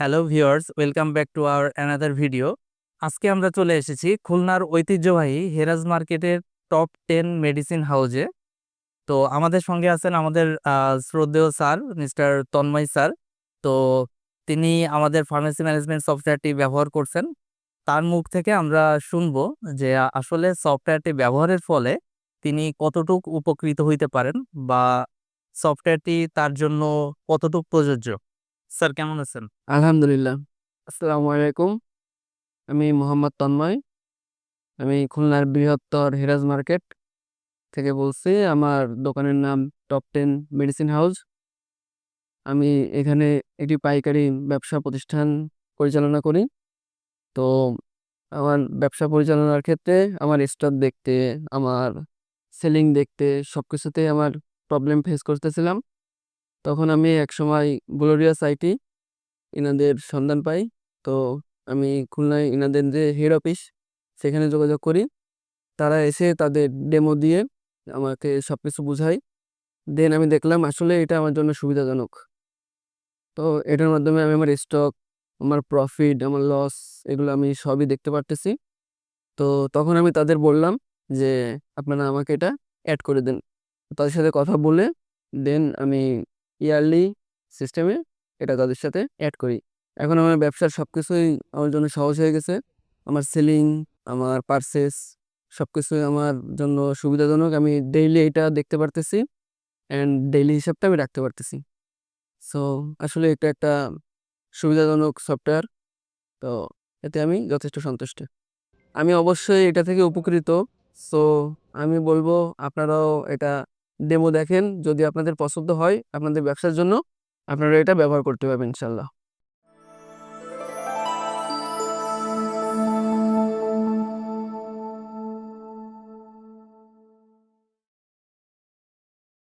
Hello viewers, welcome back to our another video. আজকে আমরা চলে এসেছি খুলনার ঐতিহ্যবাহী হেরাজ মার্কেটের টপ টেন মেডিসিন হাউজে। তো আমাদের সঙ্গে আছেন আমাদের শ্রদ্ধেয় স্যার, মিস্টার তন্ময় স্যার। তো তিনি আমাদের ফার্মেসি ম্যানেজমেন্ট সফটওয়্যারটি ব্যবহার করছেন। তার মুখ থেকে আমরা শুনব যে আসলে সফটওয়্যারটি ব্যবহারের ফলে তিনি কতটুক উপকৃত হইতে পারেন বা সফটওয়্যারটি তার জন্য কতটুক প্রযোজ্য। স্যার, কেমন আছেন? আলহামদুলিল্লাহ। আসসালামু আলাইকুম। আমি মোহাম্মদ তন্ময়। আমি খুলনার বৃহত্তর হিরাজ মার্কেট থেকে বলছি। আমার দোকানের নাম টপ টেন মেডিসিন হাউস। আমি এখানে একটি পাইকারি ব্যবসা প্রতিষ্ঠান পরিচালনা করি। তো আমার ব্যবসা পরিচালনার ক্ষেত্রে আমার স্টক দেখতে, আমার সেলিং দেখতে সব কিছুতেই আমার প্রবলেম ফেস করতেছিলাম। তখন আমি একসময় গ্লোরিয়া সাইটি ইনাদের সন্ধান পাই। তো আমি খুলনায় ইনাদের যে হেড অফিস সেখানে যোগাযোগ করি। তারা এসে তাদের ডেমো দিয়ে আমাকে সব কিছু বুঝায়। দেন আমি দেখলাম, আসলে এটা আমার জন্য সুবিধাজনক। তো এটার মাধ্যমে আমি আমার স্টক আমার প্রফিট আমার লস এগুলো আমি সবই দেখতে পারতেছি। তো তখন আমি তাদের বললাম যে, আপনারা আমাকে এটা অ্যাড করে দেন। তাদের সাথে কথা বলে দেন আমি ইয়ারলি সিস্টেমে এটা তাদের সাথে অ্যাড করি। এখন আমার ব্যবসার সব কিছুই আমার জন্য সহজ হয়ে গেছে। আমার সেলিং আমার পারচেস সব কিছুই আমার জন্য সুবিধাজনক। আমি ডেইলি এটা দেখতে পারতেছি অ্যান্ড ডেইলি হিসাবটা আমি রাখতে পারতেছি। সো আসলে এটা একটা সুবিধাজনক সফটওয়্যার তো এতে আমি যথেষ্ট সন্তুষ্ট। আমি অবশ্যই এটা থেকে উপকৃত। সো আমি বলব আপনারাও এটা ডেমো দেখেন, যদি আপনাদের পছন্দ হয় আপনাদের ব্যবসার জন্য, আপনারা এটা ব্যবহার করতে পারবেন ইনশাল্লাহ